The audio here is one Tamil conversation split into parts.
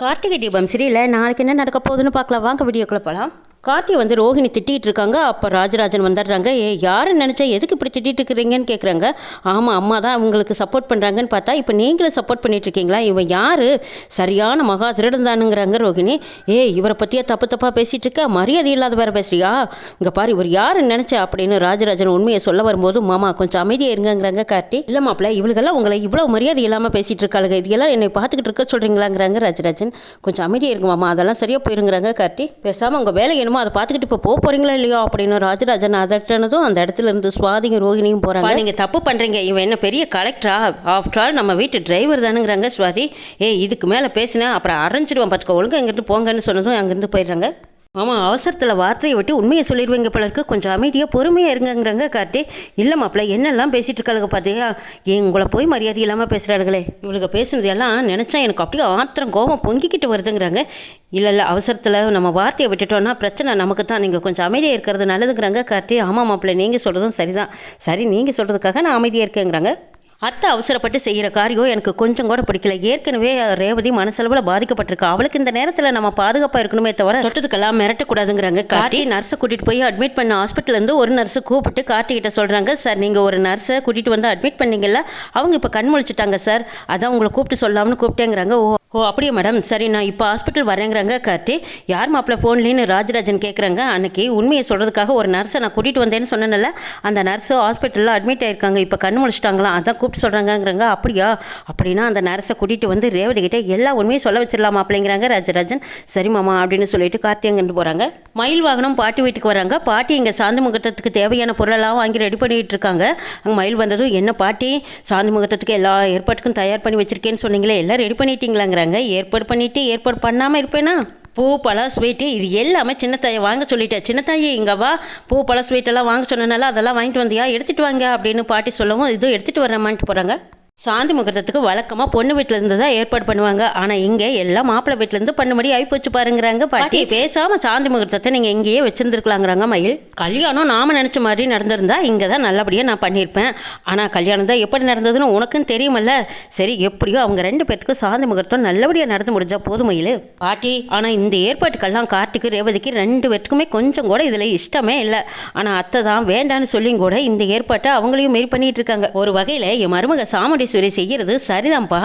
கார்த்திகை தீபம் சரியில்லை நாளைக்கு என்ன நடக்க போகுதுன்னு பார்க்கலாம். வாங்க வீடியோக்குள்ளே போகலாம் கார்த்தி வந்து ரோஹிணி திட்டிகிட்டு இருக்காங்க. அப்போ ராஜராஜன் வந்துடுறாங்க. ஏ யாரை நினச்சா எதுக்கு இப்படி திட்டிகிட்டு இருக்கிறீங்கன்னு கேட்குறாங்க ஆமாம் அம்மா தான் அவங்களுக்கு சப்போர்ட் பண்ணுறாங்கன்னு பார்த்தா இப்போ நீங்களும் சப்போர்ட் பண்ணிகிட்டு இருக்கீங்களா? இவன் யார்? சரியான மகா திருடன் தானுங்கிறாங்க ரோஹிணி. ஏ இவரை பற்றியே தப்பு தப்பாக பேசிகிட்டு இருக்க? மரியாதை இல்லாத வேறு பேசுறியா? இங்கே பாரு இவர் யாருன்னு நினச்சா அப்படின்னு ராஜராஜன் உண்மையை சொல்ல வரும்போது மாமா கொஞ்சம் அமைதியாக இருங்கங்கிறாங்க கார்த்தி. இல்லை மாப்பிள்ள இவளுகெல்லாம் உங்களை இவ்வளோ மரியாதை இல்லாமல் பேசிகிட்டு இருக்காளுங்க. இதெல்லாம் என்னை பார்த்துக்கிட்டு இருக்க சொல்கிறீங்களாங்கிறாங்க ராஜராஜன். கொஞ்சம் அமைதியாக இருங்க மாமா அதெல்லாம் சரியாக போயிருங்கிறாங்க கார்த்தி. பேசாமல் உங்கள் வேலை என்னமோ அதை பார்த்துக்கிட்டு இப்போ போக போகிறீங்களா இல்லையோ அப்படின்னு ராஜராஜன் அதட்டனதும் அந்த இடத்துல இருந்து சுவாதியும் ரோகிணியும் போகிறாங்க நீங்கள் தப்பு பண்ணுறீங்க இவன் என்ன பெரிய கலெக்டரா ஆஃப்டர் ஆல் நம்ம வீட்டு டிரைவர் தானுங்கிறாங்க சுவாதி. ஏ இதுக்கு மேலே பேசினேன் அப்புறம் அரைஞ்சிடுவான் பார்த்துக்கோ ஒழுங்கு இங்கிருந்து போங்கன்னு சொன்னதும் அங்கேருந்து போயிடுறாங்க. ஆமாம் அவசரத்தில் வார்த்தையை விட்டு உண்மையை சொல்லிடுவீங்க பலருக்கு கொஞ்சம் அமைதியாக பொறுமையாக இருங்கங்கிறாங்க கார்த்தி. இல்லை மாப்பிள்ள என்னெல்லாம் பேசிகிட்டு இருக்காளுங்க பார்த்தியா ஏன் உங்களை போய் மரியாதை இல்லாமல் பேசுகிறாளுங்களே இவளுக்கு பேசுனது எல்லாம் நினச்சா எனக்கு அப்படியே ஆத்திரம் கோபம் பொங்கிக்கிட்டு வருதுங்கிறாங்க. இல்லை இல்லை அவசரத்தில் நம்ம வார்த்தையை விட்டுட்டோன்னா பிரச்சனை நமக்கு தான். நீங்கள் கொஞ்சம் அமைதியாக இருக்கிறது நல்லதுங்கிறாங்க கார்த்தி. ஆமாம் மாப்பிள்ளை நீங்கள் சொல்கிறதும் சரிதான். சரி நீங்கள் சொல்கிறதுக்காக நான் அமைதியாக இருக்கேங்கிறாங்க. அத்தை அவசரப்பட்டு செய்கிற காரியம் எனக்கு கொஞ்சம் கூட பிடிக்கல. ஏற்கனவே ரேவதி மனசளவில் பாதிக்கப்பட்டிருக்கா. அவளுக்கு இந்த நேரத்தில் நம்ம பாதுகாப்பாக இருக்கணுமே தவிர தொட்டதுக்கெல்லாம் மிரட்டக்கூடாதுங்கிறாங்க. கார்த்தி நர்ஸை கூட்டிகிட்டு போய் அட்மிட் பண்ண ஹாஸ்பிட்டல்லேருந்து ஒரு நர்ஸை கூப்பிட்டு கார்த்தி கிட்ட சொல்கிறாங்க சார் நீங்கள் ஒரு நர்ஸை கூட்டிகிட்டு வந்து அட்மிட் பண்ணீங்கல்ல அவங்க இப்போ கண் முழிச்சிட்டாங்க சார். அதான் உங்களை கூப்பிட்டு சொல்லாம்னு கூப்பிட்டேங்கிறாங்க. ஓ ஓ அப்படியே மேடம். சரி நான் இப்போ ஹாஸ்பிட்டல் வரேங்கிறாங்க கார்த்தி. யார் மாப்பிள்ள ஃபோன்லேன்னு ராஜராஜன் கேட்குறாங்க அன்னைக்கு உண்மையை சொல்கிறதுக்காக ஒரு நர்ஸை நான் கூட்டிகிட்டு வந்தேன்னு சொன்னேன்ல. அந்த நர்ஸு ஹாஸ்பிட்டலில் அட்மிட் ஆயிருக்காங்க. இப்போ கண் முடிச்சிட்டாங்களாம் அதான் கூப்பிட்டு சொல்கிறாங்கங்கிறாங்க அப்படியா? அப்படின்னா அந்த நர்ஸை கூட்டிகிட்டு வந்து ரேவதி கிட்டே எல்லா உண்மையும் சொல்ல வச்சிடலாம் மாப்பிள்ளைங்கிறாங்க ராஜராஜன். சரி மாமா அப்படின்னு சொல்லிட்டு கார்த்தி அங்கேருந்து போகிறாங்க மயில் வாகனம் பாட்டி வீட்டுக்கு வராங்க. பாட்டி இங்கே சாந்தி முகூர்த்தத்துக்கு தேவையான பொருளெல்லாம் வாங்கி ரெடி பண்ணிகிட்டு இருக்காங்க. அங்கே மயில் வந்ததும் என்ன பாட்டி? சாந்தி முகூர்த்தத்துக்கு எல்லா ஏற்பாட்டுக்கும் தயார் பண்ணி வச்சுருக்கேன்னு சொன்னீங்களே. எல்லாம் ரெடி இருக்கிறாங்க ஏற்பாடு பண்ணிவிட்டு ஏற்பாடு பண்ணாமல் இருப்பேனா? பூ பழம் ஸ்வீட்டு இது எல்லாமே சின்ன தாயை வாங்க சொல்லிட்டேன் சின்ன தாயி இங்கே வா. பூ பழம் ஸ்வீட்டெல்லாம் வாங்க சொன்னனால அதெல்லாம் வாங்கிட்டு வந்தியா? எடுத்துகிட்டு வாங்க அப்படின்னு பாட்டி சொல்லவும் இதோ எடுத்துகிட்டு வரேம்மான்ட்டு போகிறாங்க சாந்தி முகூர்த்தத்துக்கு வழக்கமாக பொண்ணு வீட்டில் இருந்து தான் ஏற்பாடு பண்ணுவாங்க. ஆனால் இங்கே எல்லாம் மாப்பிள்ளை வீட்டிலேருந்து பண்ணும்படி ஆகிப்போச்சு பாருங்கிறாங்க. பாட்டி பேசாமல் சாந்தி முகூர்த்தத்தை நீங்கள் இங்கேயே வச்சுருந்துருக்கலாங்கிறாங்க மயில். கல்யாணம் நாம நினச்ச மாதிரி நடந்திருந்தா இங்கே தான் நல்லபடியாக நான் பண்ணியிருப்பேன். ஆனால் கல்யாணம் தான் எப்படி நடந்ததுன்னு உனக்கும் தெரியுமல்ல. சரி எப்படியோ அவங்க ரெண்டு பேர்த்துக்கும் சாந்தி முகூர்த்தம் நல்லபடியாக நடந்து முடிஞ்சா போதும் மயில். பாட்டி ஆனால் இந்த ஏற்பாட்டுக்கெல்லாம் கார்த்திக்கு ரேவதிக்கு ரெண்டு பேர்த்துக்குமே கொஞ்சம் கூட இதில் இஷ்டமே இல்லை. ஆனால் அத்தை தான் வேண்டான்னு சொல்லியும் கூட இந்த ஏற்பாட்டை அவங்களையும் மாரி பண்ணிட்டு இருக்காங்க. ஒரு வகையில் என் மருமக சாமுண்டீஸ்வரி செய்கிறது சரிதான்ப்பா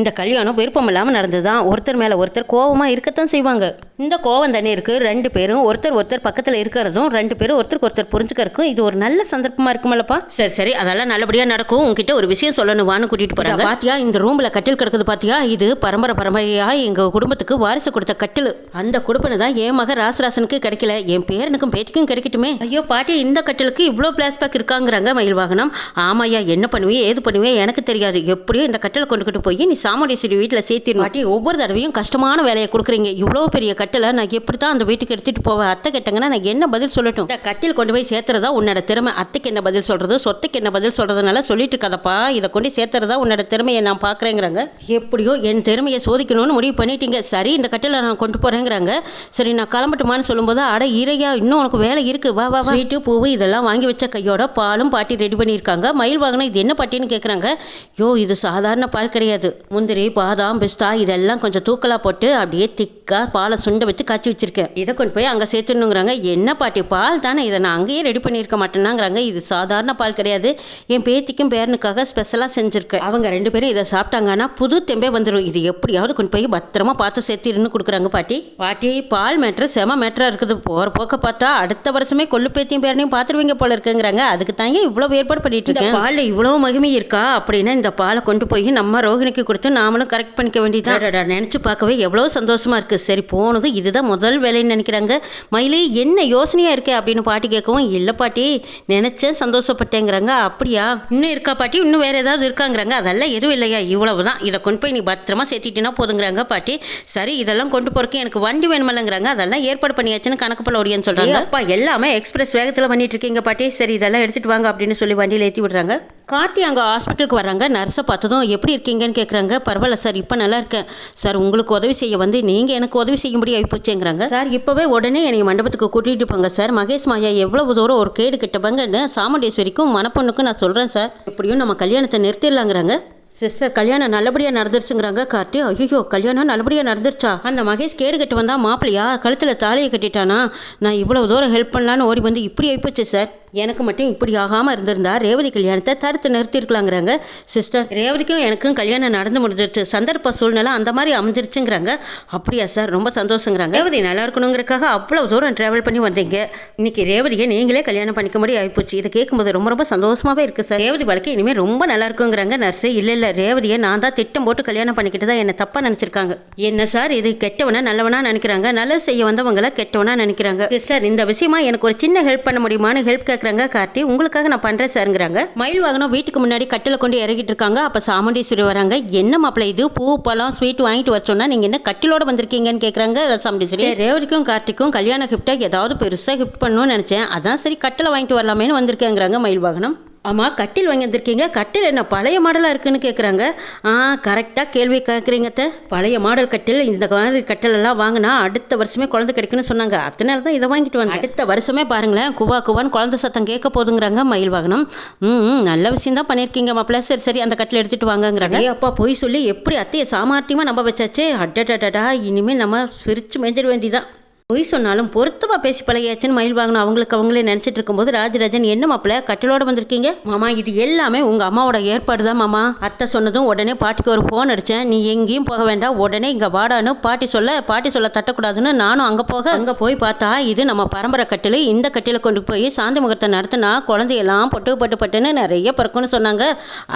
இந்த கல்யாணம் விருப்பம் இல்லாமல் நடந்ததுதான் ஒருத்தர் மேலே ஒருத்தர் கோவமாக இருக்கத்தான் செய்வாங்க. இந்த கோவம் தானே இருக்கு ரெண்டு பேரும் ஒருத்தர் ஒருத்தர் பக்கத்தில் இருக்கிறதும் ரெண்டு பேரும் ஒருத்தருக்கு ஒருத்தர் புரிஞ்சுக்கிறதுக்கும் இது ஒரு நல்ல சந்தர்ப்பமாக இருக்குமல்லப்பா. சரி சரி. அதெல்லாம் நல்லபடியாக நடக்கும். உங்ககிட்ட ஒரு விஷயம் சொல்லணும் வான்னு கூட்டிட்டு போறாங்க. பாத்தியா இந்த ரூம்ல கட்டில் கிடக்குது பாத்தியா? இது பரம்பரை பரம்பரையா எங்க குடும்பத்துக்கு வாரிசு கொடுத்த கட்டில். அந்த குடும்பம் தான் என் மக ராசராசனுக்கு கிடைக்கல. என் பேரனுக்கும் பேட்டிக்கும் கிடைக்கட்டுமே. ஐயோ பாட்டி இந்த கட்டிலுக்கு இவ்வளோ பிளாஸ்பேக் இருக்காங்கிறாங்க மயில் வாகனம். ஆமாய்யா என்ன பண்ணுவே ஏது பண்ணுவே எனக்கு தெரியாது. எப்படியோ இந்த கட்டளை கொண்டுகிட்டு போய் நீ சாமுண்டீஸ்வரி வீட்டில் சேர்த்திடும் பாட்டி ஒவ்வொரு தடவையும் கஷ்டமான வேலையை கொடுக்குறீங்க. இவ்வளோ பெரிய கட்டளை நான் எப்படி தான் அந்த வீட்டுக்கு எடுத்துகிட்டு போவேன்? அத்தை கேட்டாங்கன்னா நான் என்ன பதில் சொல்லட்டும்? இந்த கட்டில் கொண்டு போய் சேர்த்துறதா உன்னோட திறமை. அத்தைக்கு என்ன பதில் சொல்கிறது சொத்துக்கு என்ன பதில் சொல்கிறதுனால சொல்லிட்டு இருக்காதப்பா. இதை கொண்டு சேர்த்துறதா உன்னோட திறமையை நான் பார்க்குறேங்கிறாங்க. எப்படியோ என் திறமையை சோதிக்கணும்னு முடிவு பண்ணிட்டீங்க. சரி இந்த கட்டில நான் கொண்டு போகிறேங்கிறாங்க சரி நான் கிளம்பட்டுமான்னு சொல்லும்போது அட இறையா இன்னும் உனக்கு வேலை இருக்குது வா வா வீட்டு பூவு இதெல்லாம் வாங்கி வச்ச கையோட பாலும் பாட்டி ரெடி பண்ணியிருக்காங்க. மயில் வாகனம் இது என்ன பாட்டின்னு கேட்குறாங்க யோ இது சாதாரண பால் கிடையாது. முந்திரி பாதாம் பிஸ்தா இதெல்லாம் கொஞ்சம் தூக்கலாக போட்டு அப்படியே திக்காக பாலை சுண்ட வச்சு காய்ச்சி வச்சிருக்கேன். இதை கொண்டு போய் அங்கே சேர்த்துணுங்கிறாங்க என்ன பாட்டி பால் தானே? இதை நான் அங்கேயே ரெடி பண்ணியிருக்க மாட்டேனாங்கிறாங்க இது சாதாரண பால் கிடையாது. என் பேத்திக்கும் பேரனுக்காக ஸ்பெஷலாக செஞ்சுருக்கேன். அவங்க ரெண்டு பேரும் இதை சாப்பிட்டாங்கன்னா புது தெம்பே வந்துடும் இது எப்படியாவது கொண்டு போய் பத்திரமா பார்த்து சேர்த்திருன்னு கொடுக்குறாங்க பாட்டி. பாட்டி பால் மேட்ரு செம மேட்ராக இருக்குது. போகிற போக்க பார்த்தா அடுத்த வருஷமே கொள்ளு பேத்தியும் பேரனையும் பார்த்துருவீங்க போல இருக்குங்கிறாங்க. அதுக்கு தாங்க இவ்வளோ ஏற்பாடு பண்ணிட்டு இருக்கேன்? பாலில் இவ்வளோ மகிமை இருக்கா? அப்படின்னா இந்த பாலை கொண்டு போய் நம்ம ரோகிணிக்கு கொடுத்து நாமளும் கரெக்ட் பண்ணிக்க வேண்டியதான் நினச்சி பார்க்கவே எவ்வளோ சந்தோஷமா இருக்குது சரி போனது இதுதான் முதல் வேலைன்னு நினைக்கிறாங்க. மயிலே என்ன யோசனையாக இருக்கே அப்படின்னு பாட்டி கேட்கவும் இல்லை பாட்டி நினச்சேன் சந்தோஷப்பட்டேங்கிறாங்க. அப்படியா? இன்னும் இருக்கா பாட்டி? இன்னும் வேறு ஏதாவது இருக்காங்கிறாங்க. அதெல்லாம் எதுவும் இல்லையா? இவ்வளவு தான் இதை கொண்டு போய் நீ பத்திரமா சேர்த்திட்டினா போதுங்கிறாங்க பாட்டி. சரி இதெல்லாம் கொண்டு போகிறக்கு எனக்கு வண்டி வேணுமில்லங்கிறாங்க. அதெல்லாம் ஏற்பாடு பண்ணியாச்சுன்னு கணக்கு போல ஓடியான்னு சொல்கிறாங்க அப்பா எல்லாமே எக்ஸ்பிரஸ் வேகத்தில் பண்ணிட்டு இருக்கீங்க பாட்டி. சரி இதெல்லாம் எடுத்துகிட்டு வாங்க அப்படின்னு சொல்லி வண்டியில் ஏற்றி விடுறாங்க. கார்த்தி அங்கே ஹாஸ்பிட்டலுக்கு வராங்க நர்ஸை பார்த்ததும் எப்படி இருக்கீங்கன்னு கேட்குறாங்க பரவாயில்ல சார் இப்போ நல்லா இருக்கேன். சார் உங்களுக்கு உதவி செய்ய வந்து நீங்கள் எனக்கு உதவி செய்யும்படி ஆகிப்போச்சேங்கிறாங்க சார் இப்போவே உடனே என்னை மண்டபத்துக்கு கூட்டிகிட்டு போங்க சார் மகேஷ் மாயா எவ்வளவு தூரம் ஒரு கேடு கிட்டவங்கன்னு சாமுண்டேஸ்வரிக்கும் மனப்பொண்ணுக்கும் நான் சொல்கிறேன் சார் எப்படியும் நம்ம கல்யாணத்தை நிறுத்திடலாங்கிறாங்க. சிஸ்டர் கல்யாணம் நல்லபடியாக நடந்துருச்சுங்கிறாங்க கார்த்தி. ஐயோ கல்யாணம் நல்லபடியாக நடந்துருச்சா? அந்த மகேஷ் கேடு கட்டு வந்தால் மாப்பிளையா கழுத்தில் தாலியை கட்டிட்டானா? நான் இவ்வளோ தூரம் ஹெல்ப் பண்ணலான்னு ஓடி வந்து இப்படி ஆயிப்போச்சு சார் எனக்கு மட்டும் இப்படி ஆகாமல் இருந்திருந்தா ரேவதி கல்யாணத்தை தடுத்து நிறுத்திருக்கலாங்கிறாங்க சிஸ்டர். ரேவதிக்கும் எனக்கும் கல்யாணம் நடந்து முடிஞ்சிருச்சு. சந்தர்ப்ப சூழ்நிலை அந்த மாதிரி அமைஞ்சிருச்சுங்கிறாங்க. அப்படியா சார்? ரொம்ப சந்தோஷங்கிறாங்க. ரேவதி நல்லா இருக்கணுங்கிறக்காக அவ்வளோ தூரம் ட்ராவல் பண்ணி வந்தீங்க. இன்னைக்கு ரேவதியை நீங்களே கல்யாணம் பண்ணிக்க முடியும் இதை கேட்கும்போது ரொம்ப ரொம்ப சந்தோஷமாகவே இருக்குது சார். ரேவதி வாழ்க்கை இனிமேல் ரொம்ப நல்லா இருக்குங்கிறாங்க நர்ஸு. இல்லை இல்லை. ரேவதியை நான் தான் திட்டம் போட்டு கல்யாணம் பண்ணிக்கிட்டு தான் என்னை தப்பாக நினச்சிருக்காங்க. என்ன சார்? இது கெட்டவனா நல்லவனா நினைக்கிறாங்க. நல்லா செய்ய வந்தவங்கள கெட்டவனா நினைக்கிறாங்க. சிஸ்டர் இந்த விஷயமா எனக்கு ஒரு சின்ன ஹெல்ப் பண்ண முடியுமான்னு ஹெல்ப் கேட்குறாங்க கார்த்தி. உங்களுக்காக நான் பண்ணுறேன் சாருங்கிறாங்க. மயில் வாகனம் வீட்டுக்கு முன்னாடி கட்டில் கொண்டு இறங்கிட்டு இருக்காங்க. அப்போ சாமுண்டீஸ்வரி வராங்க. என்ன மாப்பிள்ள இது? பூ பழம் ஸ்வீட் வாங்கிட்டு வச்சோன்னா நீங்கள் என்ன கட்டிலோட வந்திருக்கீங்கன்னு கேட்குறாங்க சாமுண்டீஸ்வரி. ரேவரிக்கும் கார்த்திக்கும் கல்யாண கிஃப்ட்டாக ஏதாவது பெருசாக கிஃப்ட் பண்ணணும்னு நினச்சேன். அதான் சரி கட்டில் வாங்கிட்டு வரலாமேன்னு வந்திருக்கேங்கிறாங்க மயில் வாகனம். ஆமாம் கட்டில் வாங்கி வந்திருக்கீங்க கட்டில் என்ன பழைய மாடலாக இருக்குன்னு கேட்குறாங்க ஆ கரெக்டாக கேள்வி கேட்குறீங்க பழைய மாடல் கட்டில் இந்த மாதிரி கட்டிலெல்லாம் வாங்கினா அடுத்த வருஷமே குழந்தை கிடைக்குன்னு சொன்னாங்க. அதனால தான் இதை வாங்கிட்டு வாங்க அடுத்த வருஷமே பாருங்களேன். குவா குவான்னு குழந்தை சத்தம் கேட்க போதுங்கிறாங்க மயில் வாகனம். ம் நல்ல விஷயம் தான் பண்ணியிருக்கீங்க மாப்பிள்ள. சரி சரி அந்த கட்டில் எடுத்துகிட்டு வாங்கங்கிறாங்க. அப்பா போய் சொல்லி எப்படி அத்தையை சாமார்த்தியமாக நம்ப வச்சாச்சு. அட்டடடா இனிமேல் நம்ம சிரிச்சு மேஞ்சிட வேண்டிதான் பொய் சொன்னாலும் பொருத்தமாக பேசி பழகியாச்சுன்னு மயில் வாங்கணும் அவங்களுக்கு அவங்களே நினச்சிட்டு இருக்கும்போது ராஜராஜன் என்ன மாப்பிள்ள கட்டிலோட வந்திருக்கீங்க? மாமா இது எல்லாமே உங்கள் அம்மாவோட ஏற்பாடு தான் மாமா. அத்தை சொன்னதும் உடனே பாட்டிக்கு ஒரு ஃபோன் அடித்தேன் நீ எங்கேயும் போக வேண்டாம். உடனே இங்கே வாடான்னு பாட்டி சொல்ல பாட்டி சொல்ல தட்டக்கூடாதுன்னு நானும் அங்கே போக அங்கே போய் பார்த்தா இது நம்ம பரம்பரை கட்டில். இந்த கட்டில கொண்டு போய் சாந்தி முகத்தை நடத்தினா குழந்தையெல்லாம் பொட்டு பட்டு பட்டுன்னு நிறைய பிறக்கும்னு சொன்னாங்க.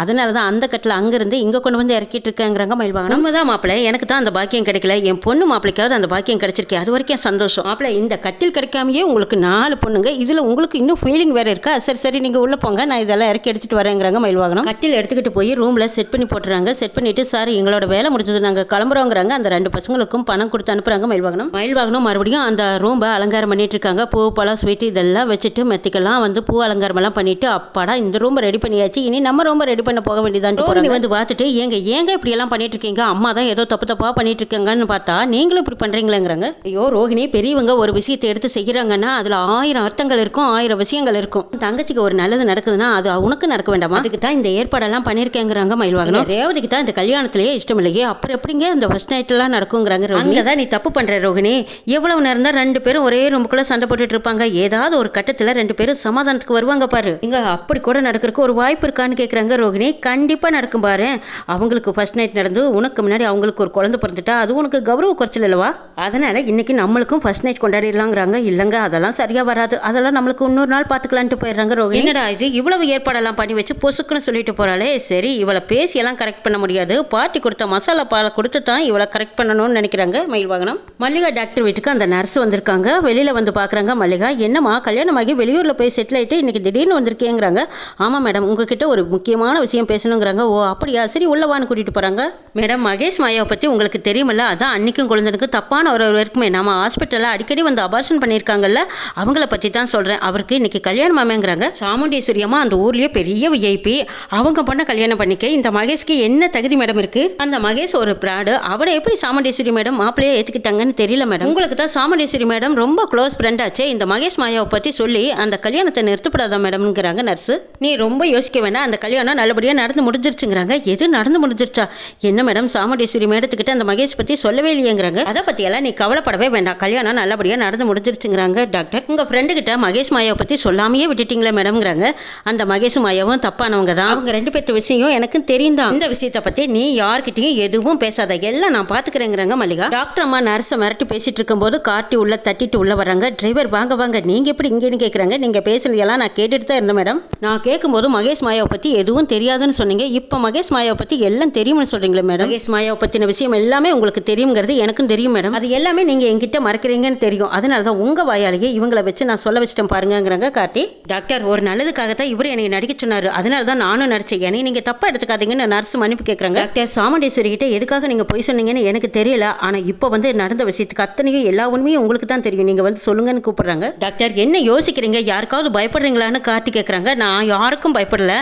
அதனால தான் அந்த கட்டில் அங்கேருந்து இங்கே கொண்டு வந்து இறக்கிட்டு இருக்கேங்கிறாங்க மயில் வாங்கணும் தான் மாப்பிள்ளை. எனக்கு தான் அந்த பாக்கியம் கிடைக்கல. என் பொண்ணு மாப்பிள்ளைக்காவது அந்த பாக்கியம் கிடைச்சிருக்கேன் அது வரைக்கும் சந்தோஷம் மாப்பிள்ளை இந்த கட்டில் கிடைக்காமயே உங்களுக்கு நாலு பொண்ணுங்க. இதுல உங்களுக்கு இன்னும் ஃபீலிங் வேற இருக்கா? சரி சரி நீங்க உள்ள போங்க. நான் இதெல்லாம் இறக்கி எடுத்துட்டு வரேங்கிறாங்க மயில் வாகனம். கட்டில் எடுத்துக்கிட்டு போய் ரூம்ல செட் பண்ணி போட்டுறாங்க. செட் பண்ணிட்டு சார் எங்களோட வேலை முடிஞ்சது. நாங்க கிளம்புறோங்கிறாங்க. அந்த ரெண்டு பசங்களுக்கும் பணம் கொடுத்து அனுப்புறாங்க மயில் வாகனம். மயில் வாகனம் மறுபடியும் அந்த ரூம்பை அலங்காரம் பண்ணிட்டு இருக்காங்க. பூ பழம் ஸ்வீட் இதெல்லாம் வச்சுட்டு மெத்திக்கெல்லாம் வந்து பூ அலங்காரம் எல்லாம் பண்ணிட்டு அப்பாடா இந்த ரூம் ரெடி பண்ணியாச்சு. இனி நம்ம ரூம் ரெடி பண்ண போக வேண்டியதான் ரோஹிணி வந்து பார்த்துட்டு ஏங்க ஏங்க இப்படி எல்லாம் பண்ணிட்டு இருக்கீங்க? அம்மா தான் ஏதோ தப்பு தப்பா பண்ணிட்டு இருக்காங்கன்னு பார்த்தா நீங்களும் இப்படி பண்றீங்களேங்கிறாங்க. ஐயோ ரோஹிணி பெரியவங்க ஒரு விஷயத்தை எடுத்து செய்யறாங்கன்னா அதுல ஆயிரம் அர்த்தங்கள் இருக்கும் ஆயிரம் விஷயங்கள் இருக்கும். தங்கச்சிக்கு ஒரு நல்லது நடக்குதுன்னா அது உனக்கு நடக்க வேண்டாமா? அதுக்கு தான் இந்த ஏற்பாடெல்லாம் பண்ணிருக்கேங்கிறாங்க மயில்வாகனம் ரேவதிக்கு தான் இந்த கல்யாணத்திலேயே இஷ்டம் இல்லையே அப்புறம் எப்படிங்க இந்த ஃபர்ஸ்ட் நைட் எல்லாம் நடக்குங்கிறாங்க ரோஹிணி? தான் நீ தப்பு பண்ற ரோஹிணி. எவ்வளவு நேரம் தான் ரெண்டு பேரும் ஒரே ரூமுக்குள்ள சண்டை போட்டுட்டு இருப்பாங்க. ஏதாவது ஒரு கட்டத்துல ரெண்டு பேரும் சமாதானத்துக்கு வருவாங்க பாரு. இங்க அப்படி கூட நடக்கிறதுக்கு ஒரு வாய்ப்பு இருக்கான்னு கேக்குறாங்க ரோஹிணி. கண்டிப்பா நடக்கும் பாரு. அவங்களுக்கு ஃபர்ஸ்ட் நைட் நடந்து உனக்கு முன்னாடி அவங்களுக்கு ஒரு குழந்தை பிறந்துட்டா அது உனக்கு கௌரவ குறைச்சல் அல்லவா? அதனால இன்னைக்கு நம்மளுக்கும் ஃபர்ஸ்ட் நைட் கொண்டாடிடலாங்கிறாங்க. இல்லைங்க அதெல்லாம் சரியாக வராது. அதெல்லாம் நம்மளுக்கு இன்னொரு நாள் பார்த்துக்கலான்ட்டு போயிடுறாங்க ரோஹி என்னடா இது? இவ்வளவு ஏற்பாடெல்லாம் பண்ணி வச்சு பொசுக்குன்னு சொல்லிட்டு போகிறாளே சரி இவளை பேசி எல்லாம் கரெக்ட் பண்ண முடியாது. பாட்டி கொடுத்த மசாலா பாலை கொடுத்து தான் இவளை கரெக்ட் பண்ணணும்னு நினைக்கிறாங்க. மயில் வாகனம். மல்லிகா டாக்டர் வீட்டுக்கு அந்த நர்ஸ் வந்திருக்காங்க. வெளியில் வந்து பார்க்குறாங்க மல்லிகா என்னம்மா? கல்யாணமாகி வெளியூரில் போய் செட்டில் ஆகிட்டு இன்னைக்கு திடீர்னு வந்திருக்கேங்கிறாங்க. ஆமாம் மேடம் உங்ககிட்ட ஒரு முக்கியமான விஷயம் பேசணுங்கிறாங்க. ஓ அப்படியா? சரி உள்ளவான்னு கூட்டிகிட்டு போகிறாங்க மேடம் மகேஷ் மாயாவை பற்றி உங்களுக்கு தெரியுமல்ல. அதான் அன்னைக்கும் குழந்தைனுக்கும் தப்பான ஒரு ஒரு நம்ம நம்ம ஹாஸ்பிட்டலில் அடிக்கடி வந்து அபார்ஷன் பண்ணியிருக்காங்கல்ல அவங்கள பற்றி தான் சொல்கிறேன் அவருக்கு இன்னைக்கு கல்யாணம் மாமேங்கிறாங்க. சாமுண்டீஸ்வரி அம்மா அந்த ஊர்லேயே பெரிய விஐபி அவங்க பொண்ணை கல்யாணம் பண்ணிக்க இந்த மகேஷ்க்கு என்ன தகுதி மேடம் இருக்கு? அந்த மகேஷ் ஒரு பிராடு அவரை எப்படி சாமுண்டீஸ்வரி மேடம் மாப்பிள்ளையே ஏற்றுக்கிட்டாங்கன்னு தெரியல மேடம் உங்களுக்கு தான் சாமுண்டீஸ்வரி மேடம் ரொம்ப க்ளோஸ் ஃப்ரெண்டாச்சே இந்த மகேஷ் மாயாவை பற்றி சொல்லி அந்த கல்யாணத்தை நிறுத்தப்படாதா மேடம்ங்கிறாங்க நர்ஸு நீ ரொம்ப யோசிக்க வேணாம். அந்த கல்யாணம் நல்லபடியாக நடந்து முடிஞ்சிருச்சுங்கிறாங்க. எது நடந்து முடிஞ்சிருச்சா? என்ன மேடம் சாமுண்டீஸ்வரி மேடத்துக்கிட்ட அந்த மகேஷ் பற்றி சொல்லவே இல்லையேங்கிறாங்க. அதை பற்றியெல்லாம் நீ கவலைப்படவே வேண்டாம். கல்யாணம் நல்லபடியாக நடந்து முடிஞ்சிருச்சுங்கிறாங்க டாக்டர் உங்கள் ஃப்ரெண்டுக்கிட்ட மகேஷ் மாயாவை பற்றி சொல்லாமையே விட்டுட்டீங்களே மேடம்ங்கிறாங்க அந்த மகேஷ் மாயாவும் தப்பானவங்க தான். அவங்க ரெண்டு பேர்த்த விஷயம் எனக்கும் தெரியும் தான் இந்த விஷயத்தை பற்றி நீ யார்கிட்டையும் எதுவும் பேசாத. எல்லாம் நான் பார்த்துக்கிறேங்கிறாங்க மல்லிகா. டாக்டர் அம்மா நர்ஸை மிரட்டி பேசிட்டு இருக்கும்போது காட்டி உள்ள தட்டிட்டு உள்ள வராங்க டிரைவர் வாங்க வாங்க. நீங்கள் எப்படி இங்கேன்னு கேட்குறாங்க நீங்கள் பேசுனதெல்லாம் நான் கேட்டுட்டு தான் இருந்தேன் மேடம் நான் கேட்கும்போது மகேஷ் மாயாவை பற்றி எதுவும் தெரியாதுன்னு சொன்னீங்க. இப்போ மகேஷ் மாயாவை பற்றி எல்லாம் தெரியும்னு சொல்கிறீங்களே மேடம் மகேஷ் மாயாவை பற்றின விஷயம் எல்லாமே உங்களுக்கு தெரியுங்கிறது எனக்கும் தெரியும் மேடம் அது எல்லாமே நீங்க என்கிட்ட மறைக்கிறீங்கன்னு தெரியும். அதனால தான் உங்கள் வாயாலேயே இவங்களை வச்சு நான் சொல்ல வச்சிட்டேன் பாருங்கங்கிறாங்க கார்த்தி. டாக்டர் ஒரு நல்லதுக்காக தான் இவர் என்னை நடிக்க சொன்னாரு. அதனால தான் நானும் நடிச்சேன். என்னை நீங்கள் தப்பாக எடுத்துக்காதீங்கன்னு நர்ஸ் மன்னிப்பு கேட்குறாங்க டாக்டர் சாமுண்டேஸ்வரி கிட்டே எதுக்காக நீங்கள் பொய் சொன்னீங்கன்னு எனக்கு தெரியல. ஆனால் இப்போ வந்து நடந்த விஷயத்துக்கு அத்தனையும் எல்லா உண்மையும் உங்களுக்கு தான் தெரியும். நீங்கள் வந்து சொல்லுங்கன்னு கூப்பிட்றாங்க. டாக்டர் என்ன யோசிக்கிறீங்க? யாருக்காவது பயப்படுறீங்களான்னு கார்த்தி கேட்குறாங்க நான் யாருக்கும் பயப்படல.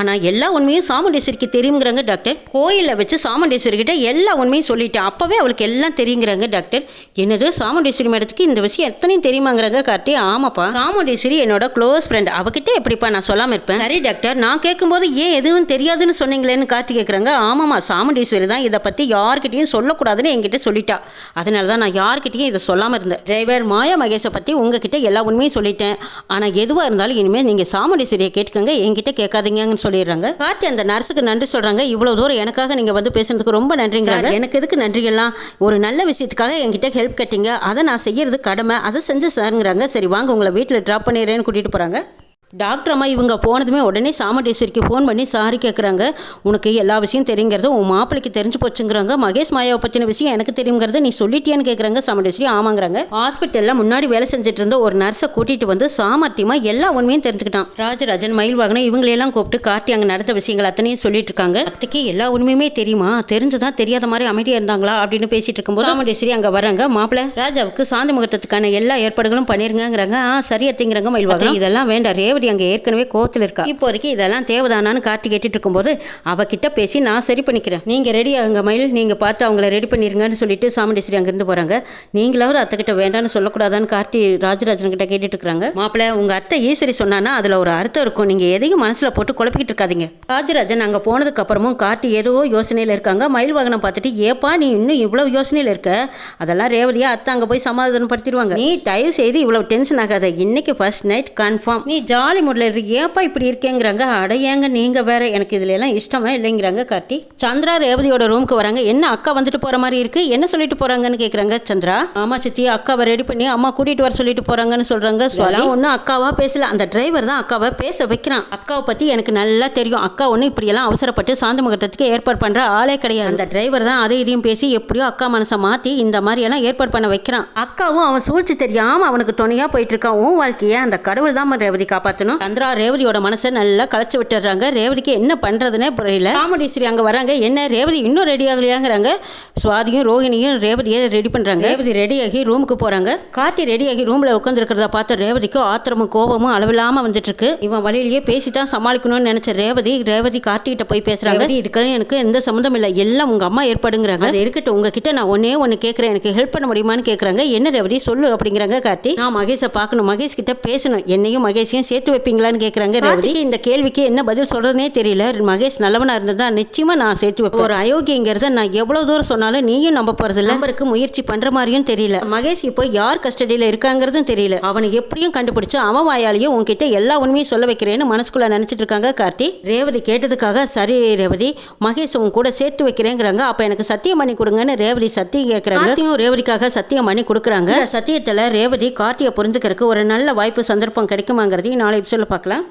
ஆனால் எல்லா உண்மையும் சாமுண்டேஸ்வரிக்கு தெரியுங்கிறாங்க டாக்டர். கோயிலில் வச்சு சாமுண்டேஸ்வரி கிட்ட எல்லா உண்மையும் சொல்லிட்டேன். அப்போவே அவளுக்கு எல்லாம் தெரியுங்கிறாங்க டாக்டர். என்னது? சாமுண்டேஸ்வரி சாமுண்டீஸ்வரி மேடத்துக்கு இந்த விஷயம் எத்தனையும் தெரியுமாங்கிறாங்க கார்த்தி ஆமாப்பா. சாமுண்டீஸ்வரி என்னோட க்ளோஸ் ஃப்ரெண்ட் அவகிட்ட எப்படிப்பா நான் சொல்லாம இருப்பேன்? சரி டாக்டர் நான் கேட்கும்போது ஏன் எதுவும் தெரியாதுன்னு சொன்னீங்களேன்னு கார்த்தி கேட்குறாங்க ஆமாம்மா சாமுண்டீஸ்வரி தான் இதை பற்றி யார்கிட்டயும் சொல்லக்கூடாதுன்னு என்கிட்ட சொல்லிட்டா. அதனால தான் நான் யார்கிட்டயும் இதை சொல்லாமல் இருந்தேன். டிரைவர் மாயா மகேஷை பற்றி உங்ககிட்ட எல்லா உண்மையும் சொல்லிட்டேன். ஆனால் எதுவாக இருந்தாலும் இனிமேல் நீங்கள் சாமுண்டீஸ்வரியை கேட்டுக்கங்க. என்கிட்ட கேட்காதீங்கன்னு சொல்லிடுறாங்க. கார்த்தி அந்த நர்ஸுக்கு நன்றி சொல்கிறாங்க இவ்வளோ தூரம் எனக்காக நீங்கள் வந்து பேசுனதுக்கு ரொம்ப நன்றிங்க. எனக்கு எதுக்கு நன்றிகள்லாம் ஒரு நல்ல விஷயத்துக்காக என்கிட்ட ஹெல்ப் கேட்டீங்க. அதை நான் செய்கிறது கடமை. அதை செஞ்சு சாருங்கிறாங்க. சரி வாங்க உங்களை வீட்டில் ட்ராப் பண்ணிடுறேன்னு கூட்டிகிட்டு போகிறாங்க டாக்டர் அம்மா இவங்க போனதுமே உடனே சாமுண்டீஸ்வரிக்கு ஃபோன் பண்ணி சாரி கேட்குறாங்க உனக்கு எல்லா விஷயம் தெரியுங்கிறது உன் மாப்பிளைக்கு தெரிஞ்சு போச்சுங்கிறாங்க. மகேஷ் மாயாவை பற்றின விஷயம் எனக்கு தெரியுங்கிறத நீ சொல்லிட்டியான்னு கேட்குறாங்க சாமுண்டீஸ்வரி. ஆமாங்கிறாங்க. ஹாஸ்பிட்டலில் முன்னாடி வேலை செஞ்சுட்டு இருந்த ஒரு நர்ஸை கூட்டிகிட்டு வந்து சாமர்த்தியமாக எல்லா உண்மையும் தெரிஞ்சுக்கிட்டான். ராஜராஜன் மயில் வாகனம் இவங்களையெல்லாம் கூப்பிட்டு கார்த்தி அங்கே நடந்த விஷயங்கள் அத்தனையும் சொல்லிட்டு இருக்காங்க. அத்தைக்கு எல்லா உண்மையுமே தெரியுமா? தெரிஞ்சுதான் தெரியாத மாதிரி அமைதியாக இருந்தாங்களா? அப்படின்னு பேசிட்டு இருக்கும்போது சாமுண்டீஸ்வரி அங்கே வராங்க மாப்பிள்ளை ராஜாவுக்கு சாந்தி முகூர்த்தத்துக்கான எல்லா ஏற்பாடுகளும் பண்ணிருங்கிறாங்க ஆ சரி அத்திங்கிறாங்க மயில் வாகனம் இதெல்லாம் வேண்டாம். ரேவதி அங்கே ஏற்கனவே கோவத்தில் இருக்கா? இப்போதைக்கு இதெல்லாம் தேவைதானான்னு கார்த்தி கேட்டுட்டு இருக்கும்போது அவகிட்ட பேசி நான் சரி பண்ணிக்கிறேன். நீங்கள் ரெடி ஆகுங்க மயில். நீங்கள் பார்த்து அவங்கள ரெடி பண்ணிருங்கன்னு சொல்லிட்டு சாமுண்டேஸ்வரி அங்கேருந்து போகிறாங்க நீங்களாவது அத்தைக்கிட்ட வேண்டாம்னு சொல்லக்கூடாதான்னு கார்த்தி ராஜராஜன் கிட்ட கேட்டுட்டு இருக்கிறாங்க மாப்பிள்ளை உங்கள் அத்தை ஈஸ்வரி சொன்னான்னா அதில் ஒரு அர்த்தம் இருக்கும். நீங்கள் எதையும் மனசில் போட்டு குழப்பிக்கிட்டு இருக்காதீங்க. ராஜராஜன் அங்கே போனதுக்கு அப்புறமும் கார்த்தி ஏதோ யோசனையில் இருக்காங்க. மயில் வாகனம் பார்த்துட்டு ஏப்பா நீ இன்னும் இவ்வளோ யோசனையில் இருக்க? அதெல்லாம் ரேவதியாக அத்தை அங்கே போய் சமாதானப்படுத்திடுவாங்க. நீ தயவு செய்து இவ்வளோ டென்ஷன் ஆகாத. இன்னைக்கு ஃபர்ஸ்ட் நைட் கன்ஃபார்ம் நீ ஜாலி மூடில் இருக்கு. ஏப்பா இப்படி இருக்கேங்கிறாங்க. அடையாங்க நீங்கள் வேற. எனக்கு இதுல எல்லாம் இஷ்டமா இல்லைங்கிறாங்க கார்த்தி. சந்திரா ரேவதியோட ரூமுக்கு வராங்க. என்ன அக்கா வந்துட்டு போற மாதிரி இருக்கு? என்ன சொல்லிட்டு போறாங்கன்னு கேக்குறாங்க சந்திரா. ஆமா சித்தி அக்காவை ரெடி பண்ணி அம்மா கூட்டிட்டு வர சொல்லிட்டு போறாங்கன்னு சொல்றாங்க ஸ்வாலா ஒன்றும் அக்காவா பேசல. அந்த டிரைவர் தான் அக்காவை பேச வைக்கிறான். அக்காவை பத்தி எனக்கு நல்லா தெரியும். அக்கா ஒன்றும் இப்படியெல்லாம் அவசரப்பட்டு சாந்தி முகூர்த்தத்துக்கு ஏற்பாடு பண்ற ஆளே கிடையாது. அந்த டிரைவர் தான் அதை இதையும் பேசி எப்படியோ அக்கா மனசை மாத்தி இந்த மாதிரி எல்லாம் ஏற்பாடு பண்ண வைக்கிறான். அக்காவும் அவன் சூழ்ச்சி தெரியாம அவனுக்கு துணையா போயிட்டு இருக்கான். உன் வாழ்க்கையை அந்த கடவுள் தான் ரேவதி காப்பாற்றணும் சந்திரா ரேவதியோட மனசை நல்லா களைச்சு விட்டுறாங்க ரேவதிக்கு என்ன பண்றதுன்னே புரியல. காமெடிஸ்ரீ அங்க வராங்க. என்ன? ரேவதி இன்னும் ரெடி ஆகலையாங்கிறாங்க. சுவாதியும் ரோஹிணியும் ரேவதியை ரெடி பண்றாங்க. ரேவதி ரெடியாகி ரூமுக்கு போறாங்க. கார்த்தி ரெடியாகி ரூம்ல உட்காந்துருக்கிறத பார்த்து ரேவதிக்கு ஆத்திரமும் கோபமும் அளவில்லாம வந்துட்டு இருக்கு இவன் வழியிலேயே பேசி தான் சமாளிக்கணும்னு நினைச்ச ரேவதி ரேவதி கார்த்தி கிட்ட போய் பேசுறாங்க. இதுக்கெல்லாம் எனக்கு எந்த சம்மந்தம் இல்லை. எல்லாம் உங்க அம்மா ஏற்பாடுங்கிறாங்க. அது இருக்கட்டும். உங்ககிட்ட நான் ஒன்னே ஒன்று கேட்குறேன் எனக்கு ஹெல்ப் பண்ண முடியுமான்னு கேட்குறாங்க என்ன ரேவதி? சொல்லு அப்படிங்கிறாங்க கார்த்தி. நான் மகேஷை பார்க்கணும். மகேஷ் கிட்ட பேசணும். என்னையும் மகேஷையும் சேர்த்து வைப்பீங்களான்னு கேட்குறாங்க ரேவதிக்கு இந்த கேள்விக்கு என்ன பதில் சொல்றதுனே தெரியல. மகேஷ் நல்லவனா இருந்ததா நிச்சயமா நான் சேர்த்து வைப்பேன். ஒரு அயோக்கியங்கிறத நான் எவ்வளவு தூரம் சொன்னாலும் நீயும் நம்ப போறது இல்ல நம்பருக்கு முயற்சி பண்ற மாதிரியும் தெரியல. மகேஷ் இப்போ யார் கஸ்டடியில இருக்காங்கிறதும் தெரியல. அவனை எப்படியும் கண்டுபிடிச்சு அவன் வாயாலேயே உன்கிட்ட எல்லா உண்மையும் சொல்ல வைக்கிறேன்னு மனசுக்குள்ள நினைச்சிட்டு இருக்காங்க கார்த்தி. ரேவதி கேட்டதுக்காக சரி ரேவதி மகேஷ் உன் கூட சேர்த்து வைக்கிறேங்கிறாங்க. அப்ப எனக்கு சத்தியம் பண்ணி கொடுங்கன்னு ரேவதி சத்தியம் கேட்கறாங்க ரேவதிக்காக சத்தியம் பண்ணி கொடுக்குறாங்க. சத்தியத்துல ரேவதி கார்த்தியை புரிஞ்சுக்கிறதுக்கு ஒரு நல்ல வாய்ப்பு சந்தர்ப்பம் கிடைக்குமாங்கிறதையும் நாளை சொல்ல பார்க்கலாம்.